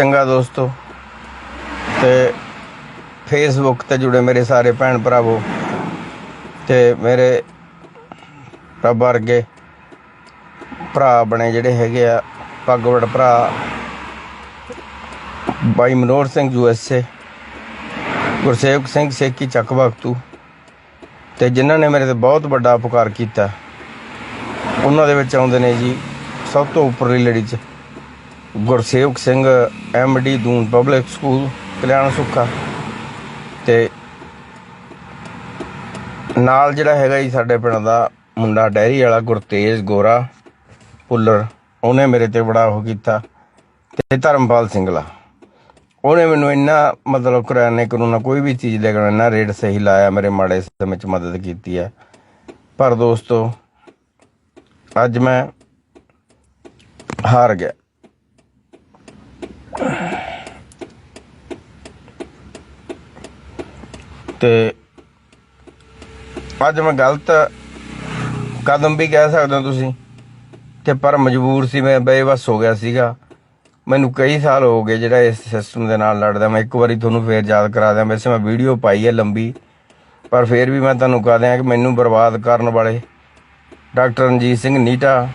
ਚੰਗਾ ਦੋਸਤੋ। ਤੇ ਫੇਸਬੁੱਕ ਤੇ ਜੁੜੇ ਮੇਰੇ ਸਾਰੇ ਭੈਣ ਭਰਾਵੋ। ਤੇ ਮੇਰੇ ਰੱਬ ਵਰਗੇ ਭਰਾ ਬਣੇ ਜਿਹੜੇ ਹੈਗੇ ਆ ਪੱਗਵੜ ਭਰਾ, ਬਾਈ ਮਨੋਹਰ ਸਿੰਘ ਯੂਐਸਏ ਗੁਰਸੇਵਕ ਸਿੰਘ ਸੇਕੀ ਚੱਕ ਵਕਤੂ ਤੇ ਜਿਨ੍ਹਾਂ ਨੇ ਮੇਰੇ ਤੇ ਬਹੁਤ ਵੱਡਾ ਉਪਕਾਰ ਕੀਤਾ। ਉਹਨਾਂ ਦੇ ਵਿੱਚ ਆਉਂਦੇ ਨੇ ਜੀ ਸਭ ਤੋਂ ਉੱਪਰਲੀ ਲੜੀ 'ਚ। Gursewak Singh MD Doon public school Kalyan Sukha. ਤੇ ਨਾਲ ਜਿਹੜਾ ਹੈਗਾ ਜੀ ਸਾਡੇ ਪਿੰਡ ਦਾ ਮੁੰਡਾ ਡੈਰੀ ਵਾਲਾ ਗੁਰਤੇਜ ਗੋਰਾ ਪੁੱਲਰ, ਉਹਨੇ ਮੇਰੇ ਤੇ ਬੜਾ ਉਹ ਕੀਤਾ ਤੇ ਧਰਮਪਾਲ ਸਿੰਘਲਾ ਉਹਨੇ ਮੈਨੂੰ ਇੰਨਾ ਮਤਲਬ ਕਰਿਆਨੇ ਕਰੂਨਾ ਕੋਈ ਵੀ ਚੀਜ਼ ਲੈ ਕੇ ਇੰਨਾ ਰੇਟ ਸਹੀ ਲਾਇਆ, ਮੇਰੇ ਮਾੜੇ ਸਮੇਂ 'ਚ ਮਦਦ ਕੀਤੀ ਹੈ ਪਰ ਦੋਸਤੋ, ਅੱਜ ਮੈਂ ਹਾਰ ਗਿਆ। ਤੇ ਅੱਜ ਮੈਂ ਗਲਤ ਕਦਮ ਵੀ ਕਹਿ ਸਕਦੇ ਹੋ ਤੁਸੀਂ ਤੇ ਪਰ ਮਜਬੂਰ ਸੀ, ਮੈਂ ਬੇਵਸ ਹੋ ਗਿਆ ਸੀਗਾ। ਮੈਨੂੰ ਕਈ ਸਾਲ ਹੋ ਗਏ ਜਿਹੜਾ ਇਸ ਸਿਸਟਮ ਦੇ ਨਾਲ ਲੜਦਾ। ਮੈਂ ਇੱਕ ਵਾਰੀ ਤੁਹਾਨੂੰ ਫੇਰ ਯਾਦ ਕਰਾ ਦਿਆਂ। ਵੈਸੇ ਮੈਂ ਵੀਡੀਓ ਪਾਈ ਹੈ ਲੰਬੀ, ਪਰ ਫੇਰ ਵੀ ਮੈਂ ਤੁਹਾਨੂੰ ਕਹ ਦਿਆਂ ਕਿ ਮੈਨੂੰ ਬਰਬਾਦ ਕਰਨ ਵਾਲੇ ਡਾਕਟਰ ਰਣਜੀਤ ਸਿੰਘ ਨੀਟਾ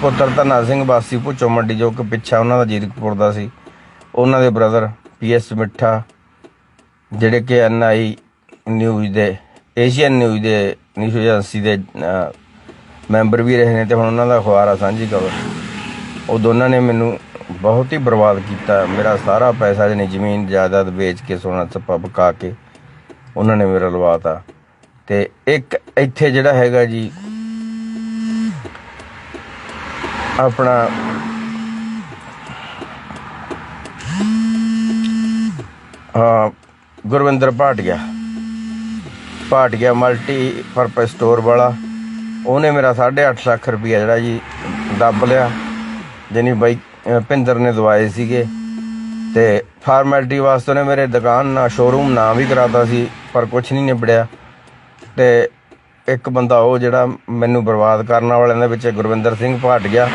ਪੁੱਤਰ ਧੰਨਾ ਸਿੰਘ ਵਾਸੀ ਭੁੱਚੋ ਮੰਡੀ ਜੋ ਕਿ ਪਿੱਛਾ ਉਹਨਾਂ ਦਾ ਜੀਰਕਪੁਰ ਦਾ ਸੀ। ਉਹਨਾਂ ਦੇ ਬ੍ਰਦਰ ਪੀਐਸ ਮਿੱਠਾ, ਜਿਹੜੇ ਕਿ ਐਨਆਈ ਨਿਊਜ਼ ਦੇ ਏਸ਼ੀਅਨ ਨਿਊਜ਼ ਦੇ ਨਿਊਜ਼ ਏਜੰਸੀ ਦੇ ਮੈਂਬਰ ਵੀ ਰਹੇ ਨੇ ਤੇ ਹੁਣ ਉਹਨਾਂ ਦਾ ਅਖਬਾਰ ਆ ਸਾਂਝੀ ਕਵਰ ਉਹ ਦੋਨਾਂ ਨੇ ਮੈਨੂੰ ਬਹੁਤ ਹੀ ਬਰਬਾਦ ਕੀਤਾ। ਮੇਰਾ ਸਾਰਾ ਪੈਸਾ ਜਣੀ ਜ਼ਮੀਨ, ਜਾਇਦਾਦ ਵੇਚ ਕੇ, ਸੋਨਾ ਸੱਪਾ ਪਕਾ ਕੇ ਉਹਨਾਂ ਨੇ ਮੇਰਾ ਲਵਾਤਾ ਤੇ ਇੱਕ ਇੱਥੇ ਜਿਹੜਾ ਹੈਗਾ ਜੀ ਆਪਣਾ ਹਾਂ, Gurwinder Bhatia. Bhatia multi purpose store ਵਾਲਾ। ਉਹਨੇ ਮੇਰਾ 8.5 ਲੱਖ ਰੁਪਇਆ ਜਿਹੜਾ ਜੀ ਦੱਬ ਲਿਆ। ਜਾਨੀ ਬਾਈ, ਅਹ, ਭਿੰਦਰ ਨੇ ਦਵਾਏ ਸੀਗੇ। ਤੇ ਫਾਰਮੈਲਿਟੀ ਵਾਸਤੇ ਉਹਨੇ ਮੇਰੇ ਦੁਕਾਨ ਨਾ ਸ਼ੋਰੂਮ ਨਾ ਵੀ ਕਰਾਤਾ ਸੀ, ਪਰ ਕੁਝ ਨਹੀਂ ਨਿਬੜਿਆ। ਤੇ ਇੱਕ ਬੰਦਾ ਉਹ ਜਿਹੜਾ ਮੈਨੂੰ ਬਰਬਾਦ ਕਰਨ ਵਾਲਿਆਂ ਦੇ ਵਿੱਚ ਗੁਰਵਿੰਦਰ ਸਿੰਘ ਭਾਟੀਆ।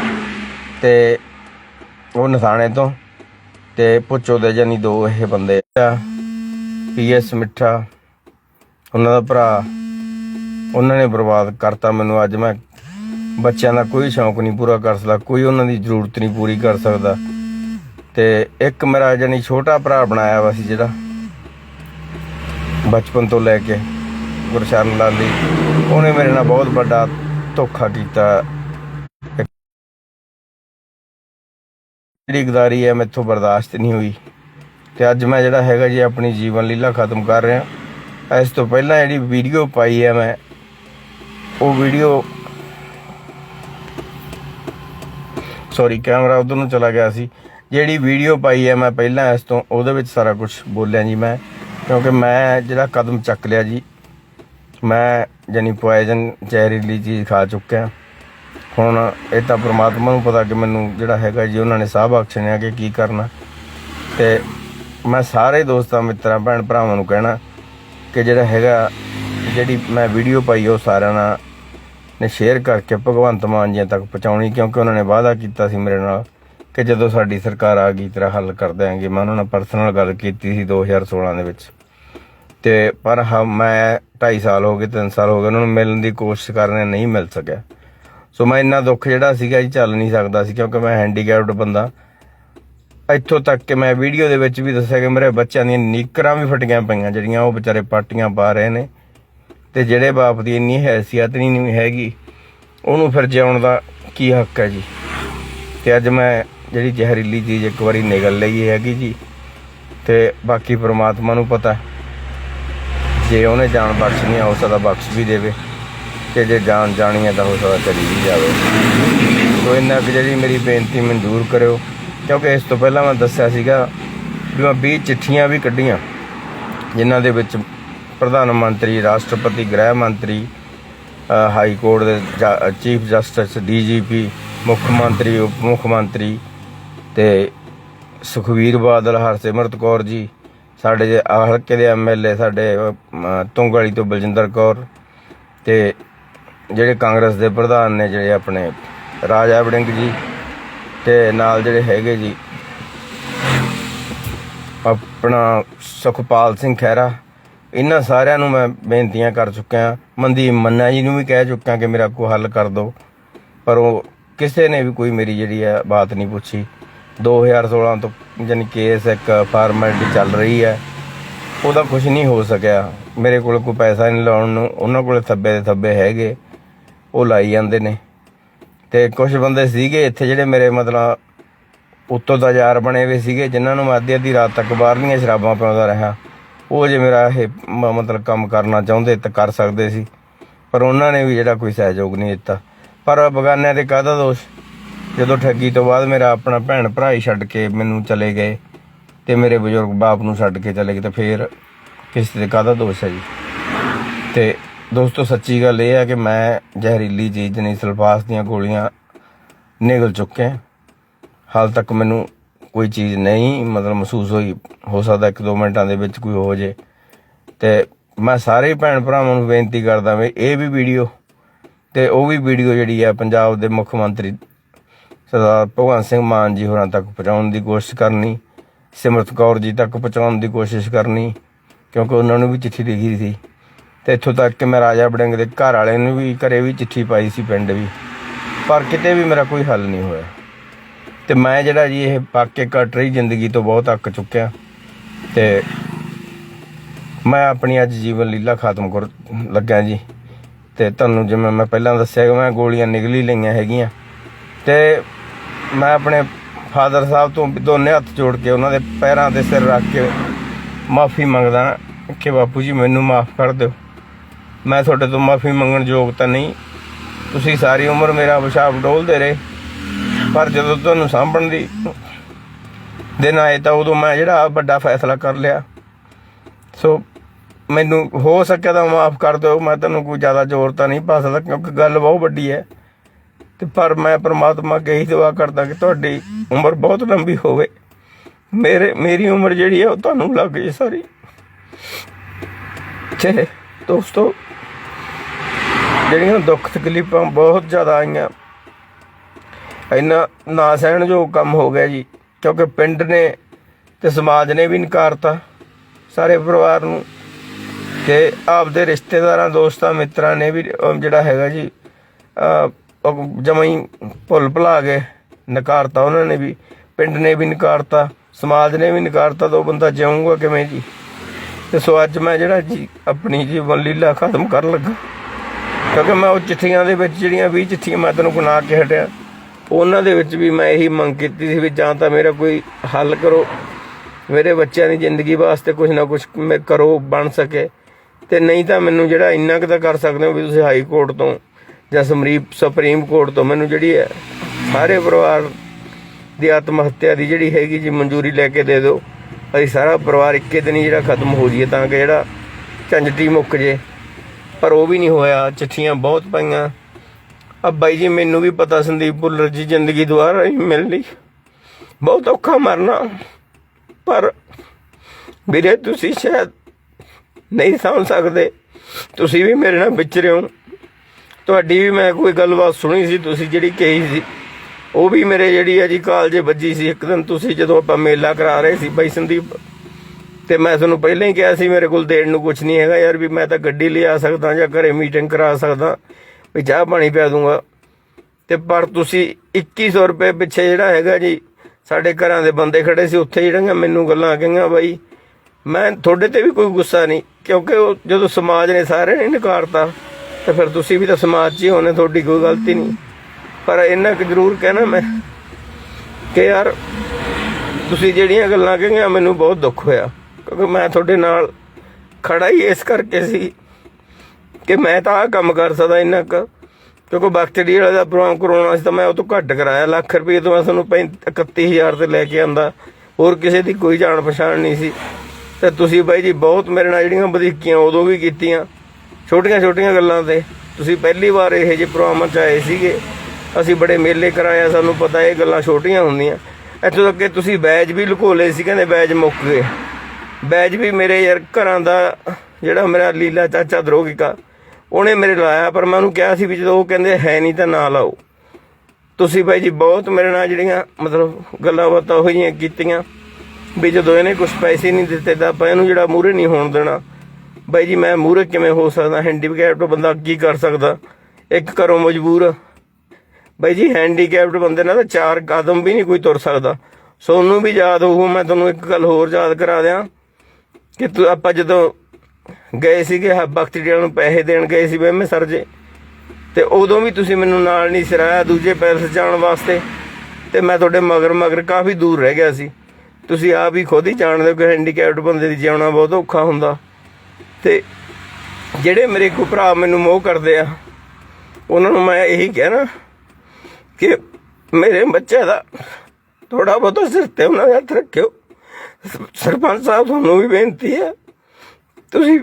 ਤੇ ਉਹ ਨਸਾਣੇ ਤੋਂ ਤੇ ਪੁੱਛੋ ਦੇ ਜਾਨੀ ਦੋ ਇਹ ਬੰਦੇ ਆ। ਪੀਐਸ ਮਿੱਠਾ, ਉਹਨਾਂ ਦਾ ਭਰਾ। ਉਹਨਾਂ ਨੇ ਬਰਬਾਦ ਕਰਤਾ ਮੈਨੂੰ ਅੱਜ। ਮੈਂ ਬੱਚਿਆਂ ਦਾ ਕੋਈ ਸ਼ੌਂਕ ਨਹੀਂ ਪੂਰਾ ਕਰ ਸਕਦਾ, ਕੋਈ ਉਹਨਾਂ ਦੀ ਜ਼ਰੂਰਤ ਨਹੀਂ ਪੂਰੀ ਕਰ ਸਕਦਾ। ਤੇ ਇੱਕ ਮੇਰਾ ਜਾਨੀ ਛੋਟਾ ਭਰਾ ਬਣਾਇਆ ਵਾ ਸੀ ਜਿਹੜਾ, ਬਚਪਨ ਤੋਂ ਲੈ ਕੇ ਗੁਰਸ਼ਰਨ ਲਾਲੀ। ਉਹਨੇ ਮੇਰੇ ਨਾਲ ਬਹੁਤ ਵੱਡਾ ਧੋਖਾ ਕੀਤਾ। ਜਿਹੜੀ ਗਦਾਰੀ ਹੈ, ਮੈਥੋਂ ਬਰਦਾਸ਼ਤ ਨਹੀਂ ਹੋਈ। ਤੇ ਅੱਜ ਮੈਂ ਜਿਹੜਾ ਹੈਗਾ ਜੀ, ਆਪਣੀ ਜੀਵਨ ਲੀਲਾ ਖਤਮ ਕਰ ਰਿਹਾ। ਇਸ ਤੋਂ ਪਹਿਲਾਂ ਜਿਹੜੀ ਵੀਡੀਓ ਪਾਈ ਹੈ ਮੈਂ, ਉਹ ਵੀਡੀਓ ਸੌਰੀ ਕੈਮਰਾ ਉਧਰ ਨੂੰ ਚਲਾ ਗਿਆ ਸੀ। ਜਿਹੜੀ ਵੀਡੀਓ ਪਾਈ ਹੈ ਮੈਂ ਪਹਿਲਾਂ ਇਸ ਤੋਂ, ਉਹਦੇ ਵਿੱਚ ਸਾਰਾ ਕੁਝ ਬੋਲਿਆ ਜੀ ਮੈਂ। ਕਿਉਂਕਿ ਮੈਂ ਜਿਹੜਾ ਕਦਮ ਚੱਕ ਲਿਆ ਜੀ, ਮੈਂ ਜਾਨੀ ਪੋਇਜ਼ਨ ਜ਼ਹਿਰੀਲੀ ਚੀਜ਼ ਖਾ ਚੁੱਕਿਆ। ਹੁਣ ਇਹ ਤਾਂ ਪ੍ਰਮਾਤਮਾ ਨੂੰ ਪਤਾ ਕਿ ਮੈਨੂੰ ਜਿਹੜਾ ਹੈਗਾ ਜੀ, ਉਹਨਾਂ ਨੇ ਸਾਹ ਬਖਸ਼ਣਿਆ ਕਿ ਕੀ ਕਰਨਾ। ਤੇ ਮੈਂ ਸਾਰੇ ਦੋਸਤਾਂ, ਮਿੱਤਰਾਂ, ਭੈਣ ਭਰਾਵਾਂ ਨੂੰ ਕਹਿਣਾ ਕਿ ਜਿਹੜਾ ਹੈਗਾ, ਜਿਹੜੀ ਮੈਂ ਵੀਡੀਓ ਪਾਈ ਉਹ ਸਾਰਿਆਂ ਨਾਲ ਨੇ ਸ਼ੇਅਰ ਕਰਕੇ ਭਗਵੰਤ ਮਾਨ ਜੀ ਤੱਕ ਪਹੁੰਚਾਉਣੀ, ਕਿਉਂਕਿ ਉਹਨਾਂ ਨੇ ਵਾਅਦਾ ਕੀਤਾ ਸੀ ਮੇਰੇ ਨਾਲ ਕਿ ਜਦੋਂ ਸਾਡੀ ਸਰਕਾਰ ਆ ਗਈ, ਤੇਰਾ ਹੱਲ ਕਰ ਦਿਆਂਗੇ। ਮੈਂ ਉਹਨਾਂ ਨਾਲ ਪਰਸਨਲ ਗੱਲ ਕੀਤੀ ਸੀ 2016 ਦੇ ਵਿੱਚ। ਤੇ ਪਰ ਹਾਂ, ਮੈਂ 2.5 ਸਾਲ ਹੋ ਗਏ 3 ਸਾਲ ਹੋ ਗਏ, ਉਹਨਾਂ ਨੂੰ ਮਿਲਣ ਦੀ ਕੋਸ਼ਿਸ਼ ਕਰ ਰਹੇ, ਨਹੀਂ ਮਿਲ ਸਕਿਆ। ਸੋ ਮੈਂ ਇੰਨਾ ਦੁੱਖ ਜਿਹੜਾ ਸੀਗਾ ਜੀ ਚੱਲ ਨਹੀਂ ਸਕਦਾ ਸੀ ਕਿਉਂਕਿ ਮੈਂ ਹੈਂਡੀਕੈਪਡ ਬੰਦਾ। ਇੱਥੋਂ ਤੱਕ ਕਿ ਮੈਂ ਵੀਡੀਓ ਦੇ ਵਿੱਚ ਵੀ ਦੱਸਿਆ ਕਿ ਮੇਰੇ ਬੱਚਿਆਂ ਦੀਆਂ ਨੀਕਰਾਂ ਵੀ ਫਟੀਆਂ ਪਈਆਂ, ਜਿਹੜੀਆਂ ਉਹ ਵਿਚਾਰੇ ਪਾਟੀਆਂ ਪਾ ਰਹੇ ਨੇ। ਤੇ ਜਿਹੜੇ ਬਾਪ ਦੀ ਇੰਨੀ ਹੈਸੀਅਤ ਨਹੀਂ ਹੈਗੀ, ਉਹਨੂੰ ਫਿਰ ਜਿਉਣ ਦਾ ਕੀ ਹੱਕ ਹੈ ਜੀ? ਤੇ ਅੱਜ ਮੈਂ ਜਿਹੜੀ ਜ਼ਹਿਰੀਲੀ ਚੀਜ਼ ਇੱਕ ਵਾਰੀ ਨਿਗਲ ਲਈ ਹੈਗੀ ਜੀ। ਤੇ ਬਾਕੀ ਪ੍ਰਮਾਤਮਾ ਨੂੰ ਪਤਾ ਜੇ ਉਹਨੇ ਜਾਨ ਬਖਸ਼ਣੀ ਆ ਹੋ ਸਕਦਾ ਬਖਸ਼ ਵੀ ਦੇਵੇ। ਤੇ ਜੇ ਜਾਣ ਜਾਣੀ ਹੈ ਤਾਂ ਹੋ ਸਕਦਾ ਚਲੀ ਵੀ ਜਾਵੇ। ਸੋ ਇਹਨਾਂ ਕਿ ਜਿਹੜੀ ਮੇਰੀ ਬੇਨਤੀ ਮਨਜ਼ੂਰ ਕਰਿਓ। ਕਿਉਂਕਿ ਇਸ ਤੋਂ ਪਹਿਲਾਂ ਮੈਂ ਦੱਸਿਆ ਸੀਗਾ ਵੀ ਮੈਂ 20 ਚਿੱਠੀਆਂ ਵੀ ਕੱਢੀਆਂ ਜਿਨ੍ਹਾਂ ਦੇ ਵਿੱਚ ਪ੍ਰਧਾਨ ਮੰਤਰੀ ਰਾਸ਼ਟਰਪਤੀ ਗ੍ਰਹਿ ਮੰਤਰੀ ਹਾਈ ਕੋਰਟ ਦੇ ਚੀਫ ਜਸਟਿਸ ਡੀਜੀਪੀ ਮੁੱਖ ਮੰਤਰੀ ਉਪ ਮੁੱਖ ਮੰਤਰੀ ਤੇ ਸੁਖਵੀਰ ਬਾਦਲ ਹਰਸਿਮਰਤ ਕੌਰ ਜੀ ਸਾਡੇ ਜੇ ਹਲਕੇ ਦੇ ਐਮਐਲਏ ਸਾਡੇ ਅ, ਤੁੰਗਲੀ ਤੋਂ ਬਲਜਿੰਦਰ ਕੌਰ ਤੇ ਜਿਹੜੇ ਕਾਂਗਰਸ ਦੇ ਪ੍ਰਧਾਨ ਨੇ ਜਿਹੜੇ ਆਪਣੇ ਰਾਜਾ ਵੜਿੰਗ ਜੀ ਤੇ ਨਾਲ ਜਿਹੜੇ ਹੈਗੇ ਜੀ, ਆਪਣਾ ਸੁਖਪਾਲ ਸਿੰਘ ਖਹਿਰਾ, ਇਹਨਾਂ ਸਾਰਿਆਂ ਨੂੰ ਮੈਂ ਬੇਨਤੀਆਂ ਕਰ ਚੁੱਕਿਆ ਮਨਦੀਪ ਮੰਨਾ ਜੀ ਨੂੰ ਵੀ ਕਹਿ ਚੁੱਕਿਆ ਕਿ ਮੇਰਾ ਕੋਈ ਹੱਲ ਕਰ ਦਿਓ, ਪਰ ਉਹ ਕਿਸੇ ਨੇ ਵੀ ਕੋਈ ਮੇਰੀ ਜਿਹੜੀ ਹੈ ਬਾਤ ਨਹੀਂ ਪੁੱਛੀ। 2016 ਤੋਂ ਜਾਨੀ ਕੇਸ ਇੱਕ ਫਾਰਮੈਲਿਟੀ ਚੱਲ ਰਹੀ ਹੈ, ਉਹਦਾ ਕੁਝ ਨਹੀਂ ਹੋ ਸਕਿਆ। ਮੇਰੇ ਕੋਲ ਕੋਈ ਪੈਸਾ ਨਹੀਂ ਲਾਉਣ ਨੂੰ, ਉਹਨਾਂ ਕੋਲ ਥੱਬੇ ਦੇ ਥੱਬੇ ਹੈਗੇ। ਉਹ ਲਾਈ ਜਾਂਦੇ ਨੇ। ਤੇ ਕੁਝ ਬੰਦੇ ਸੀਗੇ ਇੱਥੇ ਜਿਹੜੇ ਮੇਰੇ ਮਤਲਬ ਉੱਤੋਂ ਦਾ ਯਾਰ ਬਣੇ ਹੋਏ ਸੀਗੇ, ਜਿਨ੍ਹਾਂ ਨੂੰ ਮੈਂ ਅੱਧੀ ਅੱਧੀ ਰਾਤ ਤੱਕ ਬਾਹਰਲੀਆਂ ਸ਼ਰਾਬਾਂ ਪਿਆਉਂਦਾ ਰਿਹਾ। ਉਹ ਜੇ ਮੇਰਾ ਇਹ ਮਤਲਬ ਕੰਮ ਕਰਨਾ ਚਾਹੁੰਦੇ ਤਾਂ ਕਰ ਸਕਦੇ ਸੀ। ਪਰ ਉਹਨਾਂ ਨੇ ਵੀ ਜਿਹੜਾ ਕੋਈ ਸਹਿਯੋਗ ਨਹੀਂ ਦਿੱਤਾ। ਪਰ ਬਗਾਨਿਆਂ ਦੇ ਕਾਹਦਾ ਦੋਸ਼? ਜਦੋਂ ਠੱਗੀ ਤੋਂ ਬਾਅਦ ਮੇਰਾ ਆਪਣਾ ਭੈਣ ਭਰਾ ਹੀ ਛੱਡ ਕੇ ਮੈਨੂੰ ਚਲੇ ਗਏ ਤੇ ਮੇਰੇ ਬਜ਼ੁਰਗ ਬਾਪ ਨੂੰ ਛੱਡ ਕੇ ਚਲੇ ਗਏ, ਤੇ ਫਿਰ ਕਿਸ 'ਤੇ ਕਾਹਦਾ ਦੋਸ਼ ਹੈ ਜੀ? ਤੇ ਦੋਸਤੋ, ਸੱਚੀ ਗੱਲ ਇਹ ਹੈ ਕਿ ਮੈਂ ਜ਼ਹਿਰੀਲੀ ਚੀਜ਼ ਨਹੀਂ ਸਲਫਾਸ ਦੀਆਂ ਗੋਲੀਆਂ ਨਿਗਲ ਚੁੱਕਿਆ ਹਾਲ ਤੱਕ ਮੈਨੂੰ ਕੋਈ ਚੀਜ਼ ਨਹੀਂ ਮਤਲਬ ਮਹਿਸੂਸ ਹੋਈ। ਹੋ ਸਕਦਾ ਇੱਕ ਦੋ ਮਿੰਟਾਂ ਦੇ ਵਿੱਚ ਕੋਈ ਹੋ ਜੇ। ਤੇ ਮੈਂ ਸਾਰੇ ਭੈਣ ਭਰਾਵਾਂ ਨੂੰ ਬੇਨਤੀ ਕਰਦਾ ਵੀ ਇਹ ਵੀ ਵੀਡੀਓ ਤੇ ਉਹ ਵੀ ਵੀਡੀਓ ਜਿਹੜੀ ਹੈ ਪੰਜਾਬ ਦੇ ਮੁੱਖ ਮੰਤਰੀ ਸਰਦਾਰ ਭਗਵੰਤ ਸਿੰਘ ਮਾਨ ਜੀ ਹੋਰਾਂ ਤੱਕ ਪਹੁੰਚਾਉਣ ਦੀ ਕੋਸ਼ਿਸ਼ ਕਰਨੀ, ਸਿਮਰਤ ਕੌਰ ਜੀ ਤੱਕ ਪਹੁੰਚਾਉਣ ਦੀ ਕੋਸ਼ਿਸ਼ ਕਰਨੀ, ਕਿਉਂਕਿ ਉਹਨਾਂ ਨੂੰ ਵੀ ਚਿੱਠੀ ਲਿਖੀ ਸੀ। ਤੇ ਇੱਥੋਂ ਤੱਕ ਕਿ ਮੈਂ ਰਾਜਾ ਬੜਿੰਗ ਦੇ ਘਰ ਵਾਲੇ ਨੂੰ ਵੀ ਘਰੇ ਵੀ ਚਿੱਠੀ ਪਾਈ ਸੀ ਪਿੰਡ ਵੀ। ਪਰ ਕਿਤੇ ਵੀ ਮੇਰਾ ਕੋਈ ਹੱਲ ਨਹੀਂ ਹੋਇਆ। ਤੇ ਮੈਂ ਜਿਹੜਾ ਜੀ ਇਹ ਪਾਕੇ ਕੱਟ ਰਹੀ ਜ਼ਿੰਦਗੀ ਤੋਂ ਬਹੁਤ ਅੱਕ ਚੁੱਕਿਆ। ਤੇ ਮੈਂ ਆਪਣੀ ਅੱਜ ਜੀਵਨ ਲੀਲਾ ਖਤਮ ਕਰ ਲੱਗਾ ਜੀ। ਤੇ ਤੁਹਾਨੂੰ ਜਿਵੇਂ ਮੈਂ ਪਹਿਲਾਂ ਦੱਸਿਆ ਕਿ ਮੈਂ ਗੋਲੀਆਂ ਨਿਗਲੀ ਲਈਆਂ ਹੈਗੀਆਂ। ਤੇ ਮੈਂ ਆਪਣੇ ਫਾਦਰ ਸਾਹਿਬ ਤੋਂ ਦੋਨੇ ਹੱਥ ਜੋੜ ਕੇ ਉਹਨਾਂ ਦੇ ਪੈਰਾਂ ਤੇ ਸਿਰ ਰੱਖ ਕੇ ਮਾਫੀ ਮੰਗਦਾ ਕਿ ਬਾਪੂ ਜੀ ਮੈਨੂੰ ਮਾਫ ਕਰ ਦਿਓ। ਮੈਂ ਤੁਹਾਡੇ ਤੋਂ ਮਾਫੀ ਮੰਗਣ ਯੋਗ ਤਾਂ ਨਹੀਂ। ਤੁਸੀਂ ਸਾਰੀ ਉਮਰ ਮੇਰਾ ਪਿਸ਼ਾਬ ਡੋਲਦੇ ਰਹੇ। ਪਰ ਜਦੋਂ ਤੁਹਾਨੂੰ ਸਾਂਭਣ ਦੀ ਦਿਨ ਆਏ ਤਾਂ ਉਦੋਂ ਮੈਂ ਜਿਹੜਾ ਵੱਡਾ ਫੈਸਲਾ ਕਰ ਲਿਆ। ਸੋ ਮੈਨੂੰ ਹੋ ਸਕਿਆ ਤਾਂ ਮਾਫ ਕਰ ਦਿਓ। ਮੈਂ ਤੁਹਾਨੂੰ ਕੋਈ ਜ਼ਿਆਦਾ ਜ਼ੋਰ ਤਾਂ ਨਹੀਂ ਪਾ ਸਕਦਾ ਕਿਉਂਕਿ ਗੱਲ ਬਹੁਤ ਵੱਡੀ ਹੈ। ਤੇ ਪਰ ਮੈਂ ਪ੍ਰਮਾਤਮਾ ਅੱਗੇ ਹੀ ਦੁਆ ਕਰਦਾ ਕਿ ਤੁਹਾਡੀ ਉਮਰ ਬਹੁਤ ਲੰਬੀ ਹੋਵੇ। ਮੇਰੇ, ਮੇਰੀ ਉਮਰ ਜਿਹੜੀ ਹੈ ਉਹ ਤੁਹਾਨੂੰ ਲੱਗ ਜੇ ਸਾਰੀ। ਤੇ ਦੋਸਤੋ ਜਿਹੜੀਆਂ ਦੁੱਖ ਤਕਲੀਫਾਂ ਬਹੁਤ ਜ਼ਿਆਦਾ ਆਈਆਂ। ਇੰਨਾ ਨਾ ਸਹਿਣਯੋਗ ਕੰਮ ਹੋ ਗਿਆ ਜੀ, ਕਿਉਂਕਿ ਪਿੰਡ ਨੇ ਤੇ ਸਮਾਜ ਨੇ ਵੀ ਇਨਕਾਰਤਾ ਸਾਰੇ ਪਰਿਵਾਰ ਨੂੰ ਤੇ ਆਪਦੇ ਰਿਸ਼ਤੇਦਾਰਾਂ, ਦੋਸਤਾਂ, ਮਿੱਤਰਾਂ ਨੇ ਵੀ ਜਿਹੜਾ ਹੈਗਾ ਜੀ ਜਮਾਂ ਭੁੱਲ ਭੁਲਾ ਕੇ ਨਕਾਰਤਾ ਉਹਨਾਂ ਨੇ ਵੀ, ਪਿੰਡ ਨੇ ਵੀ ਨਕਾਰਤਾ ਸਮਾਜ ਨੇ ਵੀ ਨਕਾਰਤਾ ਤਾਂ ਉਹ ਬੰਦਾ ਜਿਉਂਗਾ ਕਿਵੇਂ ਜੀ? ਤੇ ਸੋ ਅੱਜ ਮੈਂ ਜਿਹੜਾ ਜੀ ਆਪਣੀ ਜੀਵਨ ਲੀਲਾ ਖਤਮ ਕਰਨ ਲੱਗਾ। ਕਿਉਂਕਿ ਮੈਂ ਉਹ ਚਿੱਠੀਆਂ ਦੇ ਵਿੱਚ ਜਿਹੜੀਆਂ 20 ਚਿੱਠੀਆਂ ਮੈਂ ਤੈਨੂੰ ਗੁਨਾਹ ਕੇ ਹਟਿਆ, ਉਹਨਾਂ ਦੇ ਵਿੱਚ ਵੀ ਮੈਂ ਇਹੀ ਮੰਗ ਕੀਤੀ ਸੀ ਵੀ ਜਾਂ ਤਾਂ ਮੇਰਾ ਕੋਈ ਹੱਲ ਕਰੋ, ਮੇਰੇ ਬੱਚਿਆਂ ਦੀ ਜ਼ਿੰਦਗੀ ਵਾਸਤੇ ਕੁਝ ਨਾ ਕੁਝ ਮੈਂ ਕਰੋ, ਬਣ ਸਕੇ। ਤੇ ਨਹੀਂ ਤਾਂ ਮੈਨੂੰ ਜਿਹੜਾ ਇੰਨਾ ਕੁ ਤਾਂ ਕਰ ਸਕਦੇ ਹੋ ਵੀ ਤੁਸੀਂ ਹਾਈ ਕੋਰਟ ਤੋਂ ਜਾਂ ਸਮਰੀਪ, ਸੁਪਰੀਮ ਕੋਰਟ ਤੋਂ ਮੈਨੂੰ ਜਿਹੜੀ ਹੈ, ਸਾਰੇ ਪਰਿਵਾਰ ਦੀ ਆਤਮ ਹੱਤਿਆ ਦੀ ਜਿਹੜੀ ਹੈਗੀ ਜੀ ਮਨਜ਼ੂਰੀ ਲੈ ਕੇ ਦੇ ਦਿਓ। ਅਸੀਂ ਸਾਰਾ ਪਰਿਵਾਰ ਇੱਕੇ ਦਿਨ ਹੀ ਜਿਹੜਾ ਖਤਮ ਹੋ ਜਾਈਏ ਤਾਂ ਕਿ ਜਿਹੜਾ ਝੰਜਟੀ ਮੁੱਕ ਜੇ। ਪਰ ਉਹ ਵੀ ਨਹੀਂ ਹੋਇਆ। ਚਿੱਠੀਆਂ ਬਹੁਤ ਪਾਈਆਂ। ਅਬ ਬਾਈ ਜੀ, ਮੈਨੂੰ ਵੀ ਪਤਾ ਸੰਦੀਪ ਭੁੱਲਰ ਜੀ ਜ਼ਿੰਦਗੀ ਦੁਆਰਾ ਹੀ ਮਿਲਣੀ ਬਹੁਤ ਔਖਾ ਮਰਨਾ। ਪਰ ਵੀਰੇ, ਤੁਸੀਂ ਸ਼ਾਇਦ ਨਹੀਂ ਸਮਝ ਸਕਦੇ। ਤੁਸੀਂ ਵੀ ਮੇਰੇ ਨਾਲ ਵਿਚਰੇ ਹੋ ਤੁਹਾਡੀ ਵੀ ਮੈਂ ਕੋਈ ਗੱਲਬਾਤ ਸੁਣੀ ਸੀ, ਤੁਸੀਂ ਜਿਹੜੀ ਕਹੀ ਸੀ, ਉਹ ਵੀ ਮੇਰੇ ਜਿਹੜੀ ਹੈ ਜੀ ਕਾਲਜੇ ਵੱਜੀ ਸੀ। ਇੱਕ ਦਿਨ ਤੁਸੀਂ ਜਦੋਂ ਆਪਾਂ ਮੇਲਾ ਕਰਾ ਰਹੇ ਸੀ, ਬਾਈ ਸੰਦੀਪ ਤੇ ਮੈਂ ਤੁਹਾਨੂੰ ਪਹਿਲਾਂ ਹੀ ਕਿਹਾ ਸੀ, ਮੇਰੇ ਕੋਲ ਦੇਣ ਨੂੰ ਕੁਝ ਨਹੀਂ ਹੈਗਾ ਯਾਰ, ਵੀ ਮੈਂ ਤਾਂ ਗੱਡੀ ਲਿਆ ਸਕਦਾ ਜਾਂ ਘਰੇ ਮੀਟਿੰਗ ਕਰਾ ਸਕਦਾ, ਵੀ ਚਾਹ ਪਾਣੀ ਪਿਆ ਦੂੰਗਾ। ਤੇ ਪਰ ਤੁਸੀਂ 2100 ਰੁਪਏ ਪਿੱਛੇ ਜਿਹੜਾ ਹੈਗਾ ਜੀ, ਸਾਡੇ ਘਰਾਂ ਦੇ ਬੰਦੇ ਖੜੇ ਸੀ, ਉੱਥੇ ਜਿਹੜੀਆਂ ਮੈਨੂੰ ਗੱਲਾਂ ਕਹੀਆਂ ਬਾਈ। ਮੈਂ ਤੁਹਾਡੇ ਤੇ ਵੀ ਕੋਈ ਗੁੱਸਾ ਨਹੀਂ, ਕਿਉਂਕਿ ਉਹ ਜਦੋਂ ਸਮਾਜ ਨੇ ਸਾਰੇ ਨੇ ਨਕਾਰਤਾ, ਤੇ ਫਿਰ ਤੁਸੀਂ ਵੀ ਤਾਂ ਸਮਾਜ 'ਚ ਹੀ ਹੋਣੇ, ਤੁਹਾਡੀ ਕੋਈ ਗਲਤੀ ਨਹੀਂ। ਪਰ ਇੰਨਾ ਕੁ ਜ਼ਰੂਰ ਕਹਿਣਾ ਮੈਂ ਕਿ ਯਾਰ, ਤੁਸੀਂ ਜਿਹੜੀਆਂ ਗੱਲਾਂ ਕਹੀਆਂ, ਮੈਨੂੰ ਬਹੁਤ ਦੁੱਖ ਹੋਇਆ। ਕਿਉਂਕਿ ਮੈਂ ਤੁਹਾਡੇ ਨਾਲ ਖੜਾ ਹੀ ਇਸ ਕਰਕੇ ਸੀ ਕਿ ਮੈਂ ਤਾਂ ਆਹ ਕੰਮ ਕਰ ਸਕਦਾ ਇੰਨਾ ਕੁ। ਕਿਉਂਕਿ ਬੈਕਟੀਰੀਆ ਵਾਲਾ ਦਾ ਪ੍ਰੋਗਰਾਮ ਕਰਾਉਣਾ ਸੀ ਤਾਂ ਮੈਂ ਉਹ ਤੋਂ ਘੱਟ ਕਰਾਇਆ। ਲੱਖ ਰੁਪਏ ਤੋਂ ਮੈਂ ਤੁਹਾਨੂੰ 31000 ਤੇ ਲੈ ਕੇ ਆਂਦਾ। ਹੋਰ ਕਿਸੇ ਦੀ ਕੋਈ ਜਾਣ ਪਛਾਣ ਨਹੀਂ ਸੀ। ਤੇ ਤੁਸੀਂ ਬਾਈ ਜੀ ਬਹੁਤ ਮੇਰੇ ਨਾਲ ਜਿਹੜੀਆਂ ਵਧੀਕੀਆਂ ਉਦੋਂ ਵੀ ਕੀਤੀਆਂ। ਛੋਟੀਆਂ ਛੋਟੀਆਂ ਗੱਲਾਂ ਤੇ। ਤੁਸੀਂ ਪਹਿਲੀ ਵਾਰ ਇਹ ਜਿਹੇ ਪ੍ਰੋਗਰਾਮਾਂ 'ਚ ਆਏ ਸੀਗੇ। ਅਸੀਂ ਬੜੇ ਮੇਲੇ ਕਰਾਇਆ। ਸਾਨੂੰ ਪਤਾ ਇਹ ਗੱਲਾਂ ਛੋਟੀਆਂ ਹੁੰਦੀਆਂ। ਇੱਥੋਂ ਤੱਕ ਕਿ ਤੁਸੀਂ ਬੈਜ ਵੀ ਲੁਕੋ ਲਏ ਸੀ। ਕਹਿੰਦੇ ਬੈਜ ਮੁੱਕ ਗਏ। ਬੈਜ ਵੀ ਮੇਰੇ ਯਾਰ ਘਰਾਂ ਦਾ ਜਿਹੜਾ ਮੇਰਾ ਲੀਲਾ ਚਾਚਾ ਦਰੋਗਿਕਾ, ਉਹਨੇ ਮੇਰੇ ਲਾਇਆ, ਪਰ ਮੈਂ ਉਹਨੂੰ ਕਿਹਾ ਸੀ ਵੀ ਜਦੋਂ ਉਹ ਕਹਿੰਦੇ ਹੈ ਨਹੀਂ ਤਾਂ ਨਾ ਲਾਓ। ਤੁਸੀਂ ਬਾਈ ਜੀ ਬਹੁਤ ਮੇਰੇ ਨਾਲ ਜਿਹੜੀਆਂ ਮਤਲਬ ਗੱਲਾਂ ਬਾਤਾਂ ਹੋਈਆਂ ਕੀਤੀਆਂ, ਵੀ ਜਦੋਂ ਇਹਨੇ ਕੁਝ ਪੈਸੇ ਨਹੀਂ ਦਿੱਤੇ ਤਾਂ ਆਪਾਂ ਇਹਨੂੰ ਜਿਹੜਾ ਮੂਰੇ ਨਹੀਂ ਹੋਣ ਦੇਣਾ। ਬਾਈ ਜੀ ਮੈਂ ਮੂਰੇ ਕਿਵੇਂ ਹੋ ਸਕਦਾ? ਹੈਂਡੀਕੈਪਟ ਬੰਦਾ ਕੀ ਕਰ ਸਕਦਾ? ਇੱਕ ਘਰੋਂ ਮਜਬੂਰ। ਆ। ਬਾਈ ਜੀ ਹੈਂਡੀਕੈਪਟ ਬੰਦੇ ਨਾਲ ਤਾਂ ਚਾਰ ਕਦਮ ਵੀ ਨਹੀਂ ਕੋਈ ਤੁਰ ਸਕਦਾ। ਸੋਨੂੰ ਵੀ ਯਾਦ ਹੋਊ, ਮੈਂ ਤੁਹਾਨੂੰ ਇੱਕ ਗੱਲ ਹੋਰ ਯਾਦ ਕਰਾ ਦਿਆਂ। ਕਿ ਤੂੰ ਆਪਾਂ ਜਦੋਂ ਗਏ ਸੀਗੇ ਹ- ਨੂੰ ਪੈਸੇ ਦੇਣ ਗਏ ਸੀ ਮੈਂ ਸਰ ਜੇ। ਤੇ ਉਦੋਂ ਵੀ ਤੁਸੀਂ ਮੈਨੂੰ ਨਾਲ ਨਹੀਂ ਸਿਰਾਇਆ ਦੂਜੇ ਪੈਸੇ ਜਾਣ ਵਾਸਤੇ। ਤੇ ਮੈਂ ਤੁਹਾਡੇ ਮਗਰ ਮਗਰ ਕਾਫੀ ਦੂਰ ਰਹਿ ਗਿਆ ਸੀ। ਤੁਸੀਂ ਆਪ ਹੀ ਖੁਦ ਹੀ ਜਾਣਦੇ ਹੋ ਕਿ ਹੈਂਡੀਕੈਪਟ ਬੰਦੇ ਦੀ ਜਿਉਣਾ ਬਹੁਤ ਔਖਾ ਹੁੰਦਾ। ਤੇ ਜਿਹੜੇ ਮੇਰੇ ਕੋ ਭਰਾ ਮੈਨੂੰ ਮੋਹ ਕਰਦੇ ਆ, ਉਹਨਾਂ ਨੂੰ ਮੈਂ ਇਹੀ ਕਹਿਣਾ ਕਿ ਮੇਰੇ ਬੱਚੇ ਦਾ ਥੋੜਾ ਬਹੁਤਾ ਸਿਰ ਤੇ ਉਹਨਾਂ ਦਾ ਹੱਥ ਰੱਖਿਓ। ਸਰਪੰਚ ਸਾਹਿਬ, ਤੁਹਾਨੂੰ ਵੀ ਬੇਨਤੀ ਹੈ। ਤੁਸੀਂ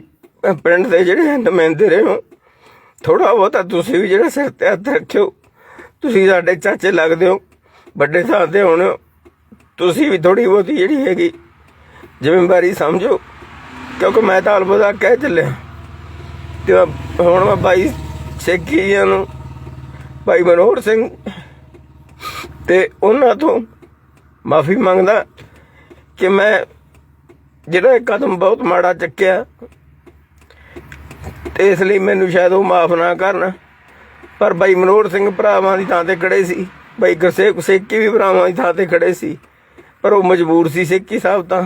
ਪਿੰਡ ਦੇ ਜਿਹੜੇ ਨੁਮਾਇੰਦੇ ਰਹੇ ਹੋ ਥੋੜਾ ਬਹੁਤਾ ਤੁਸੀਂ ਵੀ ਜਿਹੜਾ ਸਿਰ ਤੇ ਹੱਥ ਰੱਖਿਓ। ਤੁਸੀਂ ਸਾਡੇ ਚਾਚੇ ਲੱਗਦੇ ਹੋ, ਵੱਡੇ ਥਾਂ ਤੇ ਹੁਣ ਤੁਸੀਂ ਵੀ ਥੋੜੀ ਬਹੁਤੀ ਜਿਹੜੀ ਹੈਗੀ ਜ਼ਿੰਮੇਵਾਰੀ ਸਮਝੋ, ਕਿਉਂਕਿ ਮੈਂ ਤਾਂ ਅਲਬਦਾ ਕਹਿ ਚੱਲਿਆ। ਤੇ ਹੁਣ ਮੈਂ ਬਾਈ ਸੇਖੀਆਂ ਨੂੰ, ਭਾਈ ਮਨੋਹਰ ਸਿੰਘ, ਤੇ ਉਹਨਾਂ ਤੋਂ ਮਾਫੀ ਮੰਗਦਾ। ਕਿ ਮੈਂ ਜਿਹੜਾ ਇਹ ਕਦਮ ਬਹੁਤ ਮਾੜਾ ਚੱਕਿਆ ਤੇ ਇਸ ਲਈ ਮੈਨੂੰ ਸ਼ਾਇਦ ਉਹ ਮਾਫ ਨਾ ਕਰਨ। ਪਰ ਬਾਈ ਮਨੋਹਰ ਸਿੰਘ ਭਰਾਵਾਂ ਦੀ ਥਾਂ ਤੇ ਖੜੇ ਸੀ। ਬਾਈ ਗੁਰਸੇਵ ਸੇਖੀ ਵੀ ਭਰਾਵਾਂ ਦੀ ਥਾਂ ਤੇ ਖੜੇ ਸੀ। ਪਰ ਉਹ ਮਜਬੂਰ ਸੀ ਸੇਕੀ ਸਾਹਿਬ ਤਾਂ।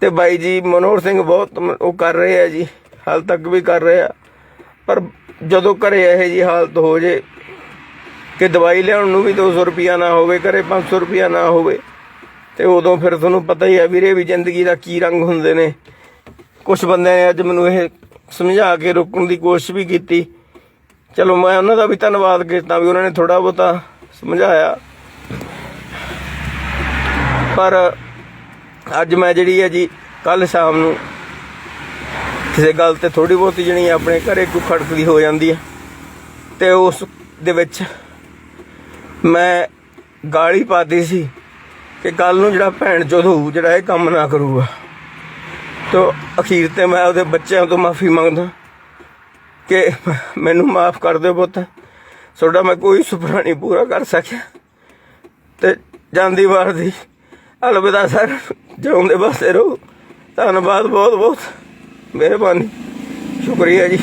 ਤੇ ਬਾਈ ਜੀ ਮਨੋਹਰ ਸਿੰਘ ਬਹੁਤ ਉਹ ਕਰ ਰਹੇ ਆ ਜੀ, ਹਾਲ ਤੱਕ ਵੀ ਕਰ ਰਹੇ ਆ। ਪਰ ਜਦੋਂ ਘਰੇ ਇਹ ਜੀ ਹਾਲਤ ਹੋ ਜੇ ਕਿ ਦਵਾਈ ਲਿਆਉਣ ਨੂੰ ਵੀ 200 ਰੁਪਿਆ ਨਾ ਹੋਵੇ, ਘਰੇ 500 ਰੁਪਿਆ ਨਾ ਹੋਵੇ ਤੇ ਉਦੋਂ ਫਿਰ ਤੁਹਾਨੂੰ ਪਤਾ ਹੀ ਆ ਵੀਰੇ ਵੀ ਜ਼ਿੰਦਗੀ ਦਾ ਕੀ ਰੰਗ ਹੁੰਦੇ ਨੇ। ਕੁਝ ਬੰਦਿਆਂ ਨੇ ਅੱਜ ਮੈਨੂੰ ਇਹ ਸਮਝਾ ਕੇ ਰੋਕਣ ਦੀ ਕੋਸ਼ਿਸ਼ ਵੀ ਕੀਤੀ। ਚਲੋ ਮੈਂ ਉਹਨਾਂ ਦਾ ਵੀ ਧੰਨਵਾਦ ਕੀਤਾ ਵੀ ਉਹਨਾਂ ਨੇ ਥੋੜਾ ਬਹੁਤਾ ਸਮਝਾਇਆ। ਪਰ ਅੱਜ ਮੈਂ ਜਿਹੜੀ ਹੈ ਜੀ ਕੱਲ ਸ਼ਾਮ ਨੂੰ ਕਿਸੇ ਗੱਲ ਤੇ ਥੋੜੀ ਬਹੁਤੀ ਜਣੀ ਆਪਣੇ ਘਰੇ ਕੋਈ ਖੜਕਦੀ ਹੋ ਜਾਂਦੀ ਹੈ। ਤੇ ਉਸ ਦੇ ਵਿੱਚ ਮੈਂ ਗਾਲੀ ਪਾਤੀ ਸੀ। ਕਿ ਕੱਲ ਨੂੰ ਜਿਹੜਾ ਭੈਣ ਚੋਦ ਹੋਊ, ਜਿਹੜਾ ਇਹ ਕੰਮ ਨਾ ਕਰੂਗਾ। ਤੋ ਅਖੀਰ ਤੇ ਮੈਂ ਉਹਦੇ ਬੱਚਿਆਂ ਤੋਂ ਮਾਫੀ ਮੰਗਦਾ ਕਿ ਮੈਨੂੰ ਮਾਫ ਕਰ ਦਿਓ ਪੁੱਤ। ਤੁਹਾਡਾ ਮੈਂ ਕੋਈ ਸੁਪਨਾ ਨਹੀਂ ਪੂਰਾ ਕਰ ਸਕਿਆ। ਤੇ ਜਾਂਦੀ ਵਾਰ ਦੀ ਅਲਵਿਦਾ ਸਰ, ਜਿਉਂਦੇ ਬਸਦੇ ਰਹੋ। ਧੰਨਵਾਦ ਬਹੁਤ ਬਹੁਤ ਮਿਹਰਬਾਨੀ। ਸ਼ੁਕਰੀਆ ਜੀ।